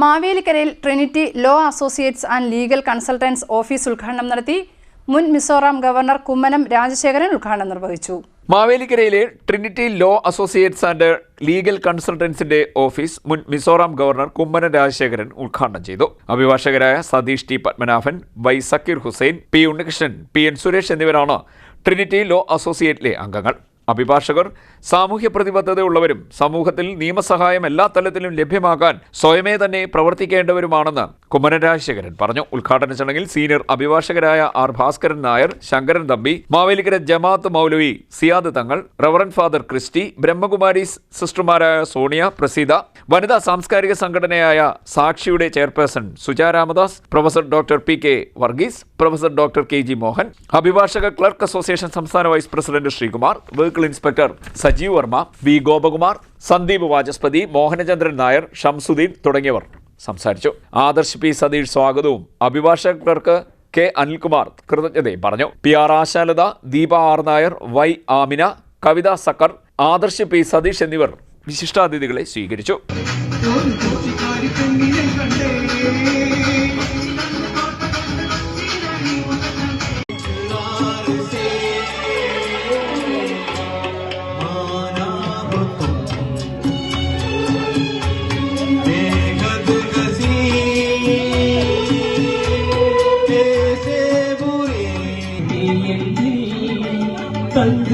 മാവേലിക്കരയിൽ Trinity law associates and legal consultants office ഉദ്ഘാടനം നടത്തി മുൻ മിസോറാം ഗവർണർ കുമ്മനം രാജശേഖരൻ ഉദ്ഘാടനം നിർവഹിച്ചു. മാവേലിക്കരയിലെ Trinity Law Associates and Legal കൺസൾട്ടൻസിന്റെ office മുൻ മിസോറാം ഗവർണർ കുമ്മനം രാജശേഖരൻ ഉദ്ഘാടനം ചെയ്തു. അഭിഭാഷകരായ Satheesh T Padmanabhan Y Sakkir Hussain P Unnikrishnan P N Suresh എന്നിവരാണ് ട്രിനിറ്റി ലോ അസോസിയേറ്റിലെ അംഗങ്ങൾ. അഭിഭാഷകർ സാമൂഹ്യ പ്രതിബദ്ധതയുള്ളവരും സമൂഹത്തിൽ നിയമസഹായം എല്ലാ തലത്തിലും ലഭ്യമാക്കാൻ സ്വയമേ തന്നെ പ്രവർത്തിക്കേണ്ടവരുമാണെന്ന് കുമരൻ രാജശേഖരൻ പറഞ്ഞു. ഉദ്ഘാടന ചടങ്ങിൽ സീനിയർ അഭിഭാഷകരായ ആർ ഭാസ്കരൻ നായർ ശങ്കരൻ തമ്പി മാവേലിക്കര ജമാഅത്ത് മൗലവി Siyad Thangal Reverend Father Christy Brahmakumari സിസ്റ്റർമാരായ Sonia Praseetha വനിതാ സാംസ്കാരിക സംഘടനയായ സാക്ഷിയുടെ chairperson Suja Ramadas professor doctor P K Varghese professor doctor K G Mohan അഭിഭാഷക ക്ലർക്ക് അസോസിയേഷൻ സംസ്ഥാന vice president Sreekumar vehicle inspector Sajeev Varma V. Gopakumar Sandeep Vachaspathi Mohanachandran Nair Shamsuddin തുടങ്ങിയവർ സംസാരിച്ചു. Adarsh P. Satheesh സ്വാഗതവും അഭിഭാഷകർക്ക് K. Anilkumar കൃതജ്ഞതയും പറഞ്ഞു. P. R. Ashalatha Deepa R. Nair Y. Amina Kavitha Sakkar Adarsh P. Satheesh എന്നിവർ വിശിഷ്ടാതിഥികളെ സ്വീകരിച്ചു. News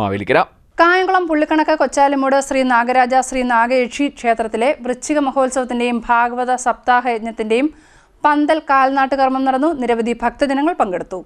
Mavelikkara. Kayamkulam Pullikkanakku Kochalimoodu Sree Nagaraja Sree Nagayakshi ക്ഷേത്രത്തിലെ വൃശ്ചിക മഹോത്സവത്തിന്റെയും ഭാഗവത സപ്താഹ യജ്ഞത്തിന്റെയും പന്തൽ കാൽനാട്ടുകർമ്മം നടന്നു. നിരവധി ഭക്തജനങ്ങൾ പങ്കെടുത്തു.